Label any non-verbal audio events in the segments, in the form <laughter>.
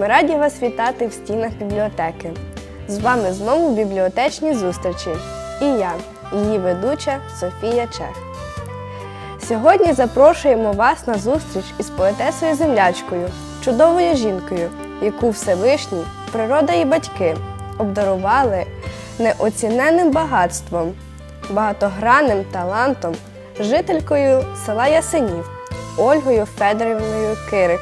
Ми раді вас вітати в стінах бібліотеки. З вами знову бібліотечні зустрічі. І я, її ведуча Софія Чех. Сьогодні запрошуємо вас на зустріч із поетесою землячкою, чудовою жінкою, яку Всевишній, природа і батьки обдарували неоціненним багатством, багатогранним талантом, жителькою села Ясенів Ольгою Федорівною Кирик.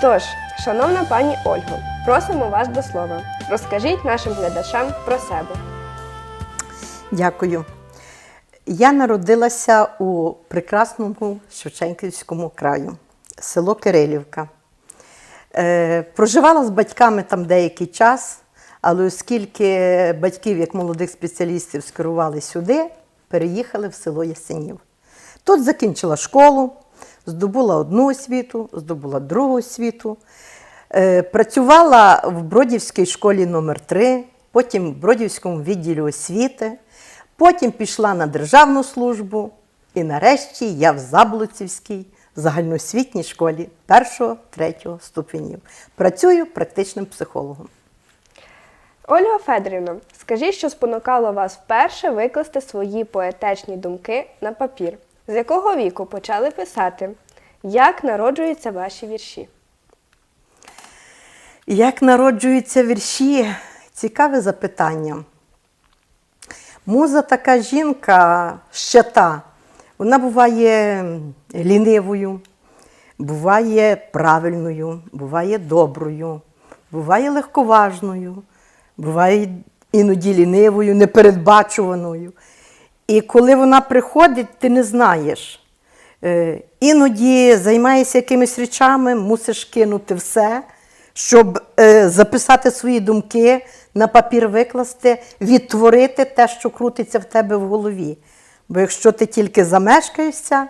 Тож, шановна пані Ольго, просимо вас до слова. Розкажіть нашим глядачам про себе. Дякую. Я народилася у прекрасному Шевченківському краю, село Кирилівка. Е, проживала з батьками там деякий час, але оскільки батьків, як молодих спеціалістів, скерували сюди, переїхали в село Ясенів. Тут закінчила школу, здобула одну освіту, здобула другу освіту. Е, Працювала в Бродівській школі номер 3 потім в Бродівському відділі освіти, потім пішла на державну службу, і нарешті я в Заблуцівській загальноосвітній школі 1-3 ступенів. Працюю практичним психологом. Ольга Федорівна, скажіть, що спонукало вас вперше викласти свої поетичні думки на папір. З якого віку почали писати? Як народжуються ваші вірші? Як народжуються вірші? Цікаве запитання. Муза така жінка щета. Вона буває лінивою, буває правильною, буває доброю, буває легковажною, буває іноді лінивою, непередбачуваною. І коли вона приходить, ти не знаєш. Е, Іноді займаєшся якимись речами, мусиш кинути все, щоб е, записати свої думки, на папір викласти, відтворити те, що крутиться в тебе в голові. Бо якщо ти тільки замешкаєшся,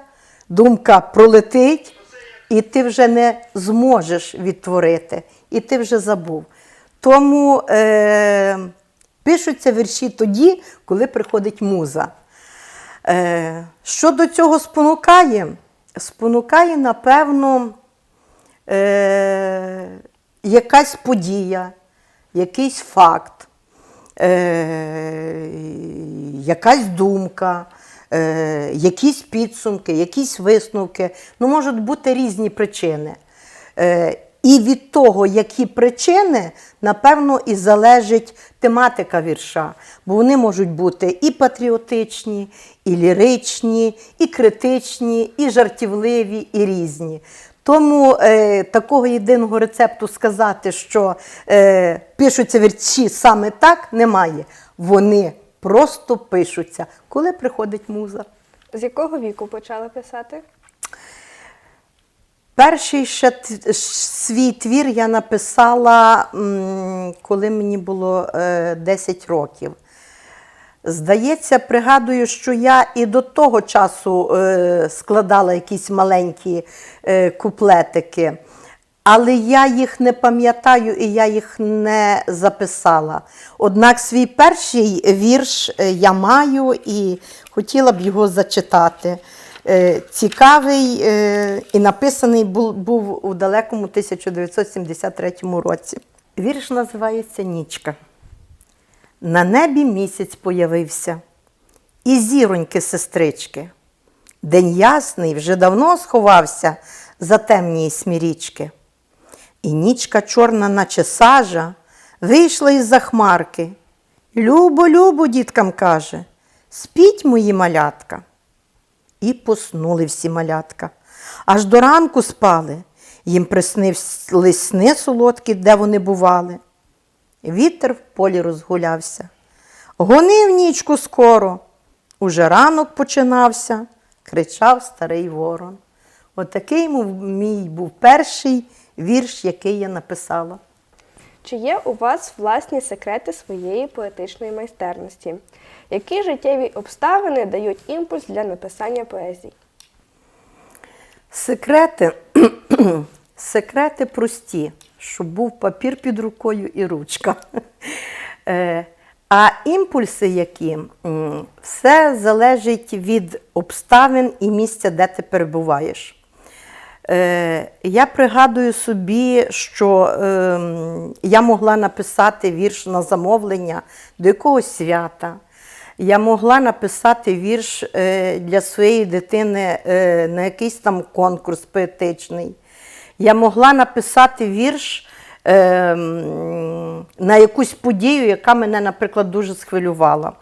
думка пролетить, і ти вже не зможеш відтворити, і ти вже забув. Тому е, пишуться вірші тоді, коли приходить муза. Е, що до цього спонукає? Спонукає, напевно, е, якась подія, якийсь факт, е, якась думка, е, якісь підсумки, якісь висновки. Ну, можуть бути різні причини. Е, і від того, які причини, напевно, і залежить тематика вірша. Бо вони можуть бути і патріотичні, і ліричні, і критичні, і жартівливі, і різні. Тому е, такого єдиного рецепту сказати, що е, пишуться вірші саме так, немає. Вони просто пишуться, коли приходить муза. З якого віку почали писати? Перший ще свій твір я написала, коли мені було е, 10 років. Здається, пригадую, що я і до того часу е, складала якісь маленькі е, куплетики, але я їх не пам'ятаю і я їх не записала. Однак свій перший вірш е, я маю і хотіла б його зачитати. Е, Цікавий е, і написаний був, у далекому 1973 році. Вірш називається Нічка. На небі місяць появився, і зіроньки сестрички. День ясний вже давно сховався за темні смірічки. І нічка чорна, наче сажа, вийшла із-за хмарки. Любо, любо, діткам каже, спіть мої малятка. І поснули всі малятка. Аж до ранку спали, їм приснились сни солодкі, де вони бували. Вітер в полі розгулявся. Гонив нічку скоро. Уже ранок починався, кричав старий ворон. Отакий мов- мій був перший вірш, який я написала. Чи є у вас власні секрети своєї поетичної майстерності? Які життєві обставини дають імпульс для написання поезій? Секрети, <clears throat> секрети прості, щоб був папір під рукою і ручка. <laughs> Е, А імпульси які? Все залежить від обставин і місця, де ти перебуваєш. Е, я пригадую собі, що ем, я могла написати вірш на замовлення до якогось свята. Я могла написати вірш е, для своєї дитини е, на якийсь там конкурс поетичний. Я могла написати вірш ем, на якусь подію, яка мене, наприклад, дуже схвилювала.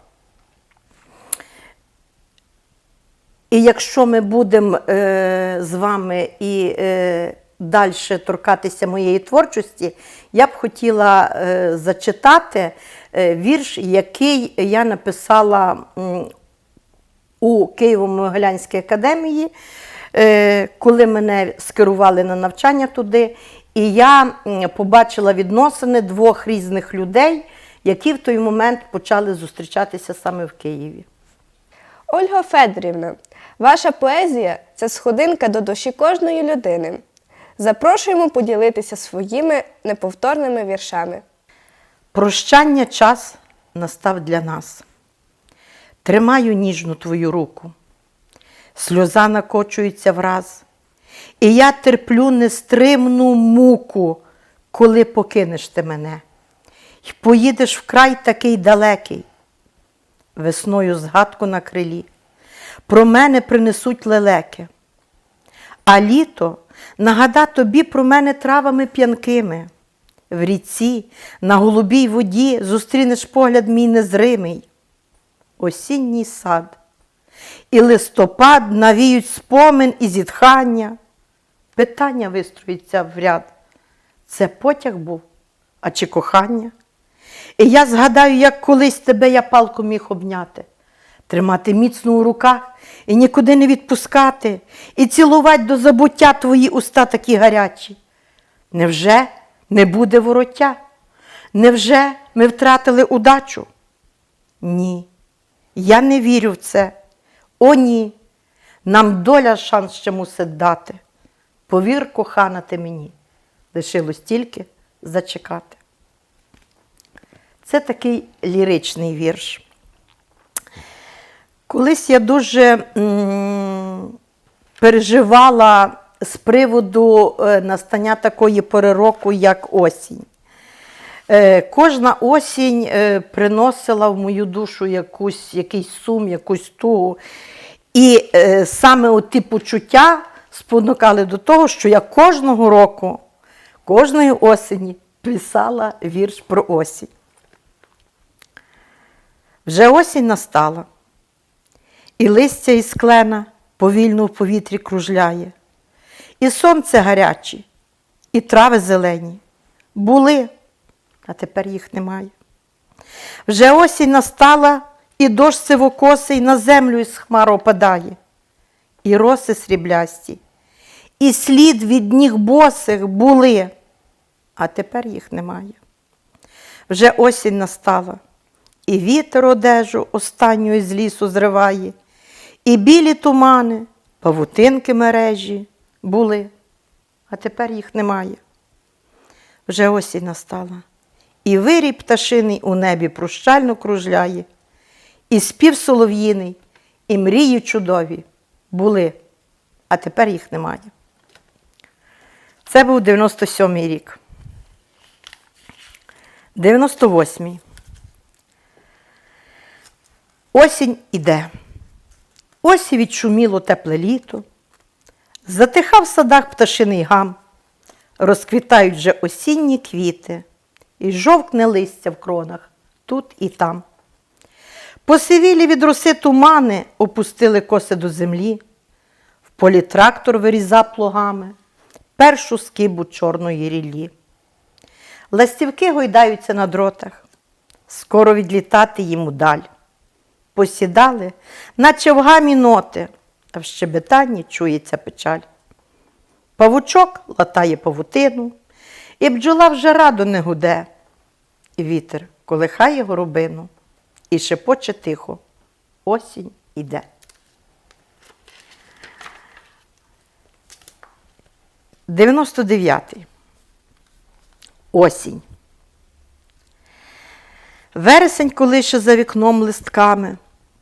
І якщо ми будемо е, з вами і е, далі торкатися моєї творчості, я б хотіла е, зачитати е, вірш, який я написала у Києво-Могилянській академії, е, коли мене скерували на навчання туди. І я побачила відносини двох різних людей, які в той момент почали зустрічатися саме в Києві. Ольга Федорівна, ваша поезія це сходинка до душі кожної людини. Запрошуємо поділитися своїми неповторними віршами. Прощання час настав для нас. Тримаю ніжну твою руку, сльоза накочується враз, і я терплю нестримну муку, коли покинеш ти мене, й поїдеш в край такий далекий, весною згадку на крилі. Про мене принесуть лелеки, а літо нагада тобі про мене травами п'янкими. В ріці, на голубій воді зустрінеш погляд мій незримий, осінній сад, і листопад навіють спомин і зітхання. Питання вистроїться в ряд. Це потяг був, а чи кохання? І я згадаю, як колись тебе я палку міг обняти, тримати міцно у руках і нікуди не відпускати, і цілувати до забуття твої уста такі гарячі. Невже не буде вороття? Невже ми втратили удачу? Ні, я не вірю в це. О, ні. Нам доля шанс ще мусить дати. Повір, кохана ти мені, лишилось тільки зачекати. Це такий ліричний вірш. Колись я дуже переживала з приводу е, настання такої пори року, як осінь. Е, Кожна осінь е, приносила в мою душу якусь, якийсь сум, якусь тугу. І саме ті почуття спонукали до того, що я кожного року, кожної осені писала вірш про осінь. Вже осінь настала, і листя із клена повільно в повітрі кружляє, і сонце гаряче, і трави зелені. Були, а тепер їх немає. Вже осінь настала, і дощ сивокосий на землю із хмар опадає, і роси сріблясті, і слід від ніг босих були, а тепер їх немає. Вже осінь настала, і вітер одежу останню із лісу зриває, і білі тумани, павутинки мережі були, а тепер їх немає. Вже осінь настала, і вирій пташиний у небі прощально кружляє, і спів солов'їний, і мрії чудові були, а тепер їх немає. Це був 97-й рік. 98-й. Осінь іде. Ось і відшуміло тепле літо. Затихав в садах пташиний гам, розквітають вже осінні квіти, і жовкне листя в кронах тут і там. Посивілі від роси тумани опустили коси до землі, в полі трактор вирізав плугами першу скибу чорної ріллі. Ластівки гойдаються на дротах, скоро відлітати їм удаль. Посідали, наче в гамі ноти, а в щебетанні чується печаль. Павучок латає павутину, і бджола вже радо не гуде, і вітер колихає горобину, і шепоче тихо, осінь іде. Дев'яносто дев'ятий. Осінь. Вересень колише за вікном листками,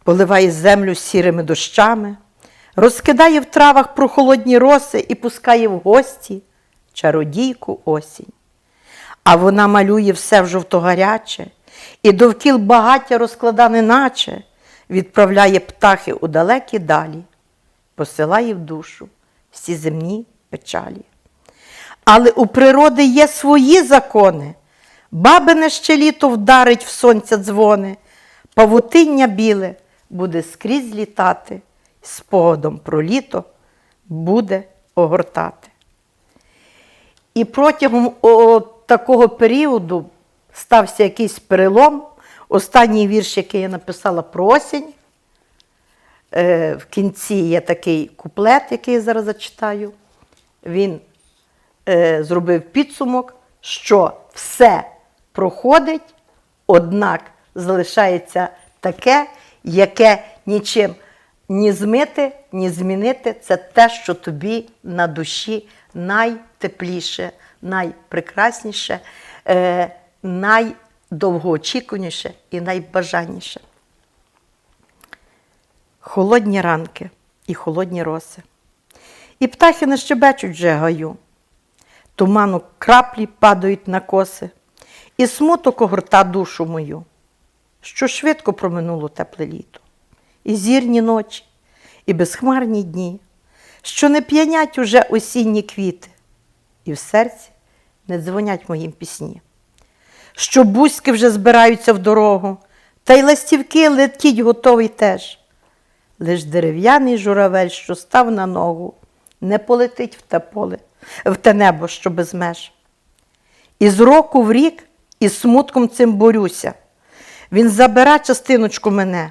поливає землю сірими дощами, розкидає в травах прохолодні роси і пускає в гості чародійку осінь. А вона малює все в жовтогаряче, і довкіл багаття розклада неначе, відправляє птахи у далекі далі, посилає в душу всі земні печалі. Але у природи є свої закони. Бабине ще літо вдарить в сонця дзвони, павутиння біле буде скрізь літати, спогадом про літо буде огортати. І протягом такого періоду стався якийсь перелом. Останній вірш, який я написала про осінь. Е, в кінці є такий куплет, який я зараз зачитаю. Він е, зробив підсумок, що все проходить, однак залишається таке, яке нічим ні змити, ні змінити. Це те, що тобі на душі найтепліше, найпрекрасніше, е, найдовгоочікуваніше і найбажаніше. Холодні ранки і холодні роси. І птахи не щебечуть вже гаю. Туману краплі падають на коси, і смуток огорта душу мою, що швидко проминуло тепле літо, і зірні ночі, і безхмарні дні, що не п'янять уже осінні квіти, і в серці не дзвонять моїм пісні, що бузьки вже збираються в дорогу, та й ластівки летіть готовий теж. Лиш дерев'яний журавель, що став на ногу, не полетить в те поле, в те небо, що без меж. І з року в рік із смутком цим борюся. Він забере частиночку мене,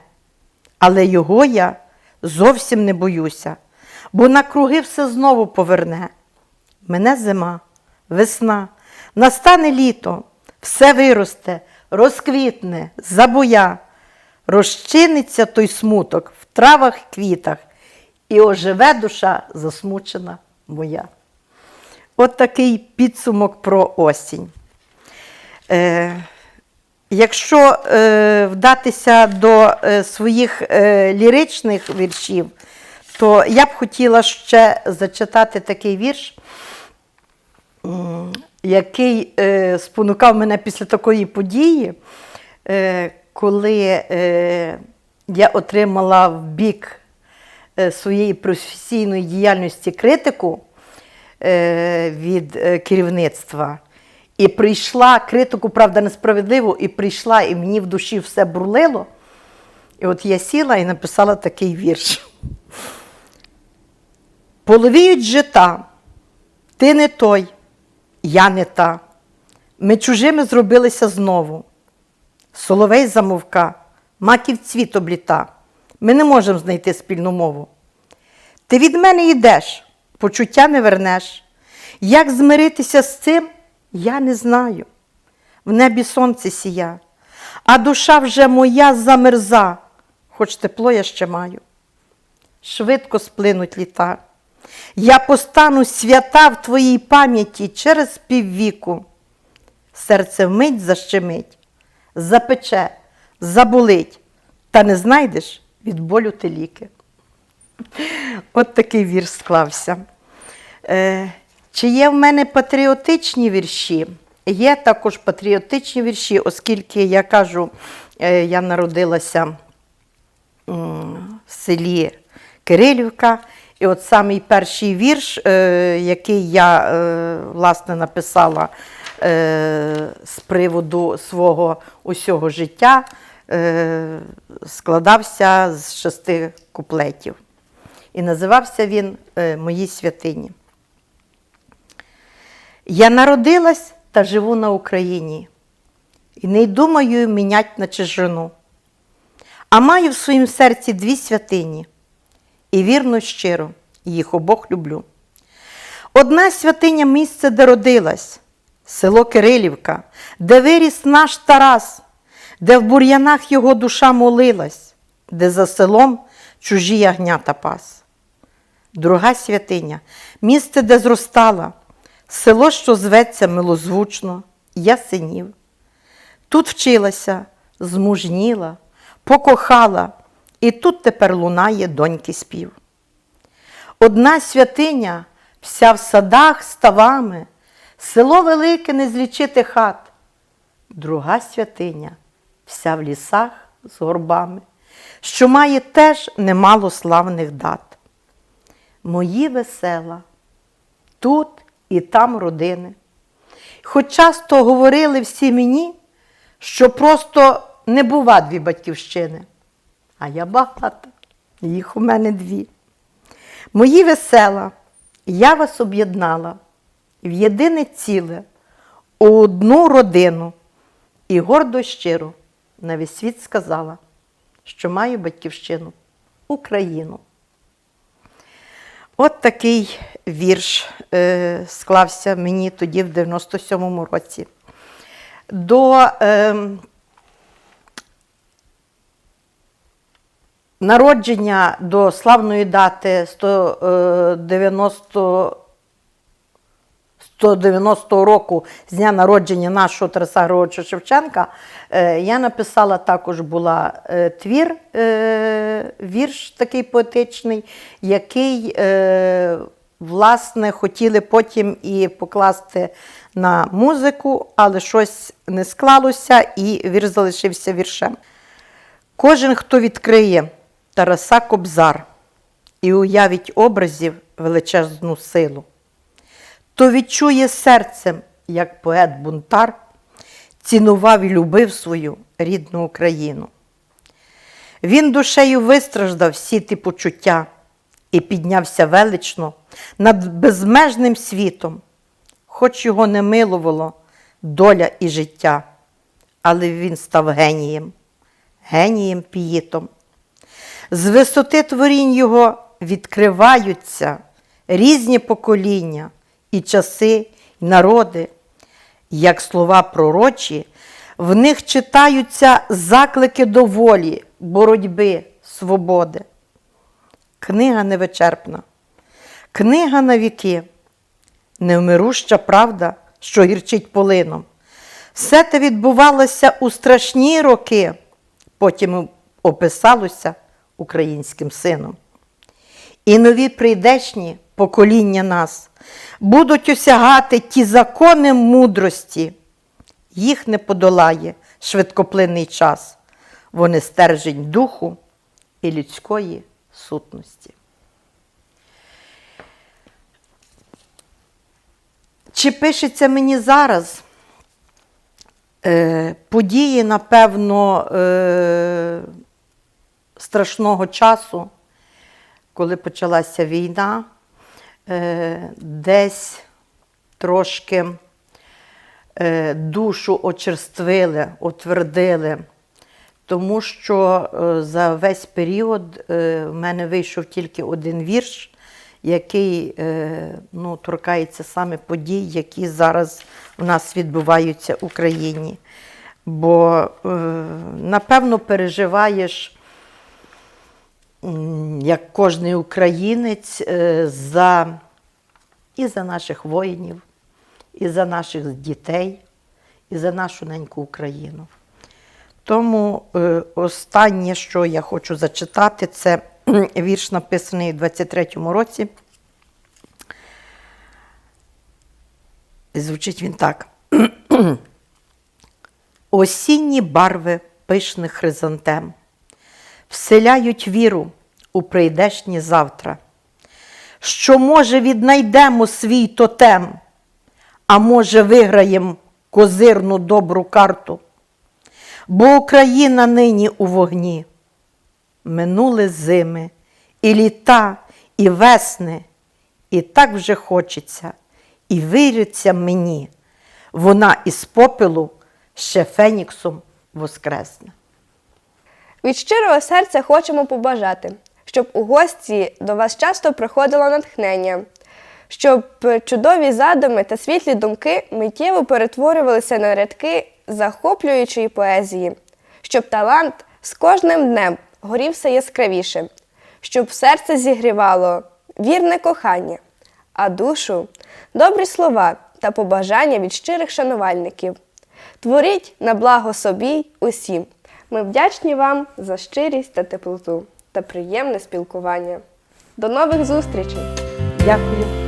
але його я зовсім не боюся, бо на круги все знову поверне. Мене зима, весна, настане літо, все виросте, розквітне, забуя, розчиниться той смуток в травах квітах, і оживе душа засмучена моя. От такий підсумок про осінь. Е, якщо е, вдатися до е, своїх е, ліричних віршів, то я б хотіла ще зачитати такий вірш, який е, спонукав мене після такої події, е, коли е, я отримала в бік е, своєї професійної діяльності критику е, від е, керівництва. І прийшла критику, правда, несправедливо, і прийшла, і мені в душі все бурлило. І от я сіла і написала такий вірш. Половіють жита, ти не той, я не та. Ми чужими зробилися знову. Соловей замовка, маків цвіт обліта. Ми не можемо знайти спільну мову. Ти від мене йдеш, почуття не вернеш. Як змиритися з цим, я не знаю. В небі сонце сія, а душа вже моя замерза, хоч тепло я ще маю. Швидко сплинуть літа. Я постану свята в твоїй пам'яті через піввіку. Серце вмить защемить, запече, заболить, та не знайдеш від болю ти ліки. От такий вірш склався. Чи є в мене патріотичні вірші? Є також патріотичні вірші, оскільки я кажу, е, я народилася в селі Кирилівка. І от самий перший вірш, е, який я е, власне написала з приводу свого усього життя, складався з шести куплетів. І називався він Мої святині. Я народилась та живу на Україні, і не думаю мінять на чужину. А маю в своїм серці дві святині, і вірно щиро їх обох люблю. Одна святиня місце, де родилась, село Кирилівка, де виріс наш Тарас, де в бур'янах його душа молилась, де за селом чужі ягнята пас. Друга святиня місце, де зростала, село, що зветься милозвучно, Ясенів. Тут вчилася, змужніла, покохала, і тут тепер лунає доньки спів. Одна святиня, вся в садах, ставами, село велике не злічити хат. Друга святиня, вся в лісах з горбами, що має теж немало славних дат. Мої весела, тут і там родини. Хоч часто говорили всі мені, що просто не бува дві батьківщини. А я багата, їх у мене дві. Мої весела, я вас об'єднала в єдине ціле, у одну родину і гордо щиро на весь світ сказала, що маю батьківщину Україну. От такий вірш е, склався мені тоді, в 97-му році. До е, народження до славної дати 190 190 року з дня народження нашого Тараса Григоровича Шевченка, е, я написала також була е, твір, е, вірш такий поетичний, який власне хотіли потім і покласти на музику, але щось не склалося, і вірш залишився віршем. Кожен, хто відкриє Тараса Кобзар і уявить образів величезну силу, то відчує серцем, як поет-бунтар, цінував і любив свою рідну Україну. Він душею вистраждав всі ті почуття і піднявся велично над безмежним світом, хоч його не милувало доля і життя, але він став генієм, генієм піїтом. З висоти творінь його відкриваються різні покоління і часи, і народи, як слова пророчі, в них читаються заклики до волі, боротьби, свободи. Книга невичерпна, книга на віки, невмируща правда, що гірчить полином. Все те відбувалося у страшні роки, потім описалося українським сином. І нові прийдешні покоління нас будуть осягати ті закони мудрості. Їх не подолає швидкоплинний час. Вони стержень духу і людської сутності. Чи пишеться мені зараз? Е, події, напевно, е, страшного часу, коли почалася війна, е, десь трошки е, душу очерствили, отвердили, тому що е, за весь період в мене вийшов тільки один вірш, який ну, торкається саме подій, які зараз у нас відбуваються в Україні. Бо, напевно, переживаєш як кожний українець, е, за, і за наших воїнів, і за наших дітей, і за нашу неньку Україну. Тому е, останнє, що я хочу зачитати, це <clears throat> вірш, написаний у 23-му році. Звучить він так. <clears throat> Осінні барви пишних хризантем вселяють віру у прийдешнє завтра, що, може, віднайдемо свій тотем, а може, виграємо козирну добру карту. Бо Україна нині у вогні. Минули зими, і літа, і весни, і так вже хочеться, і віриться мені, вона із попелу ще феніксом воскресне. Від щирого серця хочемо побажати, щоб у гості до вас часто приходило натхнення, щоб чудові задуми та світлі думки миттєво перетворювалися на рядки захоплюючої поезії, щоб талант з кожним днем горів все яскравіше, щоб серце зігрівало вірне кохання, а душу добрі слова та побажання від щирих шанувальників. Творіть на благо собі усім. Ми вдячні вам за щирість та теплоту та приємне спілкування. До нових зустрічей! Дякую.